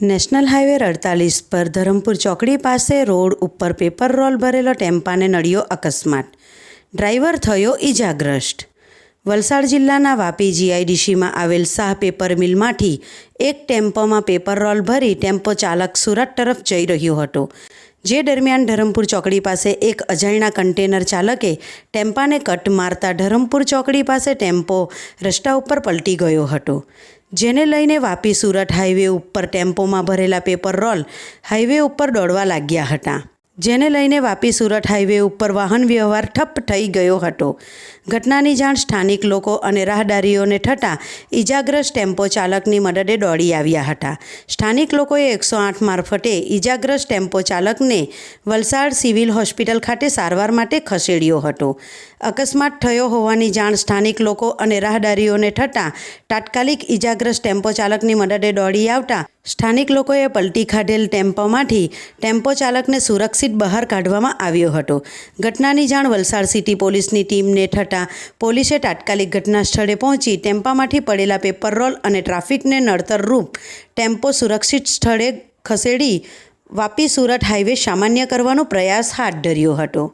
National highway અડતાલીસ પર ધરમપુર ચોકડી પાસે રોડ ઉપર પેપર રોલ ભરેલો ટેમ્પાને નડ્યો અકસ્માત. ડ્રાઈવર થયો ઈજાગ્રસ્ત. વલસાડ જિલ્લાના વાપી જીઆઈડીસીમાં આવેલ શાહ પેપર મિલમાંથી એક ટેમ્પોમાં પેપર રોલ ભરી ટેમ્પો ચાલક સુરત તરફ જઈ રહ્યો હતો. જે દરમિયાન ધરમપુર ચોકડી પાસે એક અજાણ્યા કન્ટેનર ચાલકે ટેમ્પાને કટ મારતા ધરમપુર ચોકડી પાસે ટેમ્પો રસ્તા ઉપર પલટી ગયો હતો. જેને લઈને વાપી સુરત હાઈવે ઉપર ટેમ્પોમાં ભરેલા પેપર રોલ હાઈવે ઉપર દોડવા લાગ્યા હતા. જેને લઈને વાપી સુરત હાઈવે ઉપર વાહન વ્યવહાર ઠપ થઈ ગયો હતો. ઘટનાની જાણ સ્થાનિક લોકો અને રાહદારીઓને થતાં ઈજાગ્રસ્ત ટેમ્પો ચાલકની મદદે દોડી આવ્યા હતા. સ્થાનિક લોકોએ એકસો આઠ મારફતે ઈજાગ્રસ્ત ટેમ્પો ચાલકને વલસાડ સિવિલ હોસ્પિટલ ખાતે સારવાર માટે ખસેડ્યો હતો. અકસ્માત થયો હોવાની જાણ સ્થાનિક લોકો અને રાહદારીઓને થતાં તાત્કાલિક ઈજાગ્રસ્ત ટેમ્પો ચાલકની મદદે દોડી આવતા સ્થાનિક લોકોએ પલટી ખાધેલ ટેમ્પોમાંથી ટેમ્પો ચાલકને સુરક્ષિત બહાર કાઢવામાં આવ્યો હતો. ઘટનાની જાણ વલસાડ સિટી પોલીસની ટીમને થતાં પોલીસે તાત્કાલિક ઘટના સ્થળે પહોંચી ટેમ્પામાંથી પડેલા પેપર રોલ અને ટ્રાફિકને નડતરરૂપ ટેમ્પો સુરક્ષિત સ્થળે ખસેડી વાપી સુરત હાઈવે સામાન્ય કરવાનો પ્રયાસ હાથ ધર્યો હતો.